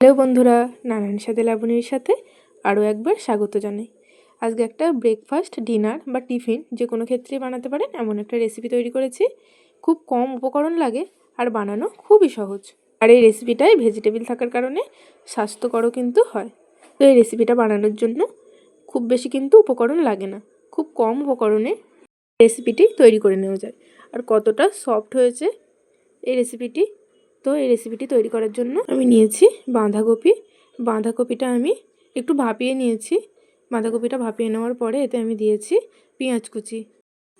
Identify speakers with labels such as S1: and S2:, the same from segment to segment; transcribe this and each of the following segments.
S1: Hello বন্ধুরা নানান সাথে লাবণীর সাথে আরও একবার স্বাগত জানাই। আজকে একটা ব্রেকফাস্ট ডিনার বা টিফিন যে কোনো ক্ষেত্রে বানাতে পারেন, এমন একটা রেসিপি তৈরি করেছি। খুব কম উপকরণ লাগে আর বানানো খুবই সহজ। আর এই রেসিপিটাই ভেজিটেবিল থাকার কারণে স্বাস্থ্যকরও কিন্তু হয়। তো এই রেসিপিটা বানানোর জন্য খুব বেশি কিন্তু উপকরণ লাগে না। খুব কম উপকরণে রেসিপিটি তৈরি করে নেওয়া যায়। আর কতটা সফট হয়েছে এই রেসিপিটি তো এই রেসিপিটি তৈরি করার জন্য আমি নিয়েছি বাঁধাকপি। বাঁধাকপিটা আমি একটু ভাপিয়ে নিয়েছি। বাঁধাকপিটা ভাপিয়ে নেওয়ার পরে এতে আমি দিয়েছি পেঁয়াজ কুচি।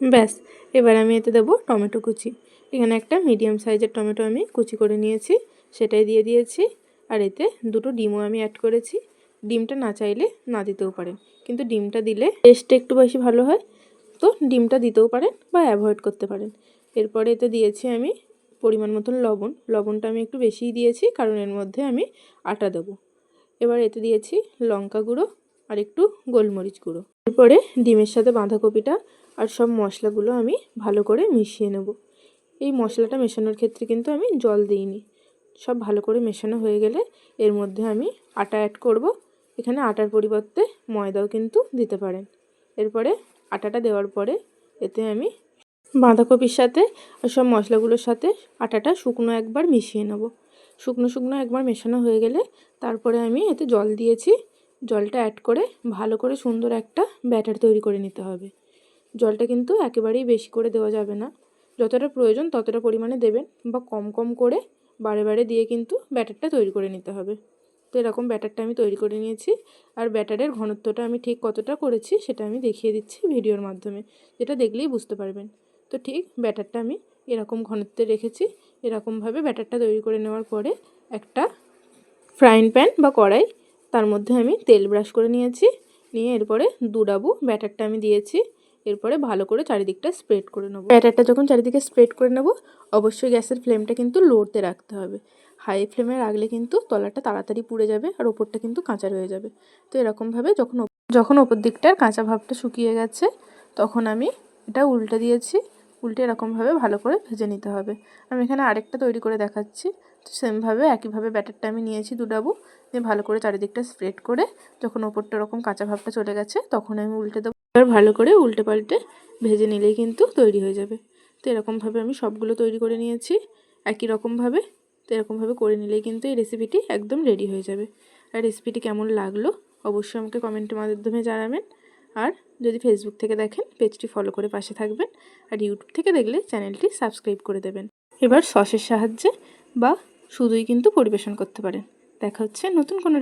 S1: ব্যাস, এবার আমি এতে দেবো টমেটো কুচি। এখানে একটা মিডিয়াম সাইজের টমেটো আমি কুচি করে নিয়েছি, সেটাই দিয়ে দিয়েছি। আর এতে দুটো ডিমও আমি অ্যাড করেছি। ডিমটা না চাইলে না দিতেও পারেন। কিন্তু ডিমটা দিলে টেস্টটা একটু বেশি ভালো হয়। তো ডিমটা দিতেও পারেন বা অ্যাভয়েড করতে পারেন। এরপরে এতে দিয়েছি আমি পরিমাণ মতন লবণ। লবণটা আমি একটু বেশিই দিয়েছি, কারণ এর মধ্যে আমি আটা দেবো। এবার এতে দিয়েছি লঙ্কা গুঁড়ো আর একটু গোলমরিচ গুঁড়ো। এরপরে ডিমের সাথে বাঁধাকপিটা আর সব মশলাগুলো আমি ভালো করে মিশিয়ে নেব। এই মশলাটা মেশানোর ক্ষেত্রে কিন্তু আমি জল দিইনি। সব ভালো করে মেশানো হয়ে গেলে এর মধ্যে আমি আটা অ্যাড করব। এখানে আটার পরিবর্তে ময়দাও কিন্তু দিতে পারেন। এরপরে আটাটা দেওয়ার পরে এতে আমি বাঁধাকপির সাথে সব মশলাগুলোর সাথে আটাটা শুকনো একবার মিশিয়ে নেব। শুকনো শুকনো একবার মেশানো হয়ে গেলে তারপরে আমি এতে জল দিয়েছি। জলটা অ্যাড করে ভালো করে সুন্দর একটা ব্যাটার তৈরি করে নিতে হবে। জলটা কিন্তু একেবারেই বেশি করে দেওয়া যাবে না। যতটা প্রয়োজন ততটা পরিমাণে দেবেন বা কম কম করে বারে বারে দিয়ে কিন্তু ব্যাটারটা তৈরি করে নিতে হবে। তো এরকম ব্যাটারটা আমি তৈরি করে নিয়েছি আর ব্যাটারের ঘনত্বটা আমি ঠিক কতটা করেছি সেটা আমি দেখিয়ে দিচ্ছি ভিডিওর মাধ্যমে। যেটা দেখলেই বুঝতে পারবেন। তো ঠিক ব্যাটারটা আমি এরকম ঘনত্বে রেখেছি। এরকমভাবে ব্যাটারটা তৈরি করে নেওয়ার পরে একটা ফ্রাইং প্যান বা কড়াই, তার মধ্যে আমি তেল ব্রাশ করে নিয়েছি। নিয়ে এরপরে দুডাবু ব্যাটারটা আমি দিয়েছি। এরপরে ভালো করে চারিদিকটা স্প্রেড করে নেব। ব্যাটারটা যখন চারিদিকে স্প্রেড করে নেব, অবশ্যই গ্যাসের ফ্লেমটা কিন্তু লোতে রাখতে হবে। হাই ফ্লেমে রাখলে কিন্তু তলাটা তাড়াতাড়ি পুড়ে যাবে আর ওপরটা কিন্তু কাঁচা রয়ে যাবে। তো এরকমভাবে যখন যখন ওপর দিকটার কাঁচা ভাবটা শুকিয়ে গেছে, তখন আমি এটা উল্টে দিয়েছি। উল্টে এরকমভাবে ভালো করে ভেজে নিতে হবে। আমি এখানে আরেকটা তৈরি করে দেখাচ্ছি। তো সেমভাবে একইভাবে ব্যাটারটা আমি নিয়েছি দুডাবু দিয়ে ভালো করে চারিদিকটা স্প্রেড করে যখন ওপরটা ওরকম কাঁচা ভাবটা চলে গেছে, তখন আমি উল্টে দেবো। এবার ভালো করে উল্টে পাল্টে ভেজে নিলেই কিন্তু তৈরি হয়ে যাবে। তো এরকমভাবে আমি সবগুলো তৈরি করে নিয়েছি। একই রকমভাবে তো এরকমভাবে করে নিলেই কিন্তু এই রেসিপিটি একদম রেডি হয়ে যাবে। আর রেসিপিটি কেমন লাগল অবশ্যই আমাকে কমেন্টের মাধ্যমে জানাবেন। আর যদি ফেসবুক থেকে দেখেন, পেজটি ফলো করে পাশে থাকবেন আর ইউটিউব থেকে দেখলে চ্যানেলটি সাবস্ক্রাইব করে দেবেন। এবার সসের সাহায্যে বা শুধুই কিন্তু পরিবেশন করতে পারেন। দেখা হচ্ছে নতুন কোনো